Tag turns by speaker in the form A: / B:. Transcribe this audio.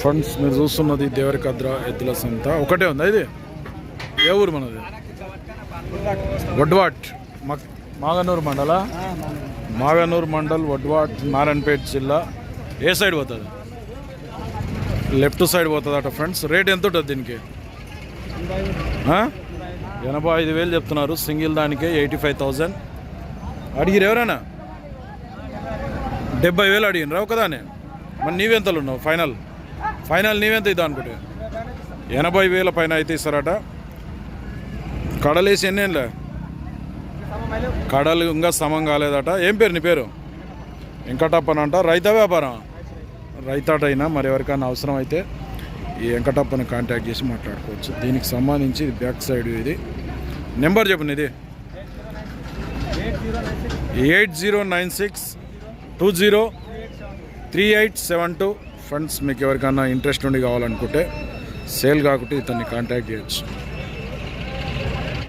A: Friends మీరు చూస్తున్నది దేవరికద్ర ఎద్దుల సంత. ఒకటే ఉందా ఇది? ఏ ఊరు మనది? వడ్వాట్ మాగనూరు మండల? మాగనూరు మండల్ వడ్వాట్ నారాయణపేట జిల్లా. ఏ సైడ్ పోతుంది? లెఫ్ట్ సైడ్ పోతుంది అట ఫ్రెండ్స్. రేట్ ఎంత ఉంటుంది దీనికి? ఎనభై ఐదు వేలు చెప్తున్నారు. సింగిల్ దానికే ఎయిటీ ఫైవ్ థౌజండ్ అడిగిరు ఎవరైనా? డెబ్బై వేలు అడిగినరా ఒకదానే మరి నీవెంతలు ఉన్నావు? ఫైనల్? ఫైనల్ నీవెంత ఇద్దాం అనుకుంటే ఎనభై వేల పైన అయితే ఇస్తారట. కడలేసి ఎన్నేళ్ళ కడలు ఇంకా సమం కాలేదట. ఏం పేరు నీ పేరు? వెంకటప్పన్ అంట. రైత వ్యాపారం? రైతాటైనా? మరి ఎవరికైనా అవసరం అయితే ఈ వెంకటప్పని కాంటాక్ట్ చేసి మాట్లాడుకోవచ్చు. దీనికి సంబంధించి ఇది బ్యాక్ సైడ్ ఇది. నెంబర్ చెప్పండి ఇది eight zero nine six two zero three eight seven two. Friends మీకు ఎవరికైనా ఇంట్రెస్ట్ ఉండి కావాలనుకుంటే సేల్ కాకుండా ఇతన్ని కాంటాక్ట్ చేయొచ్చు.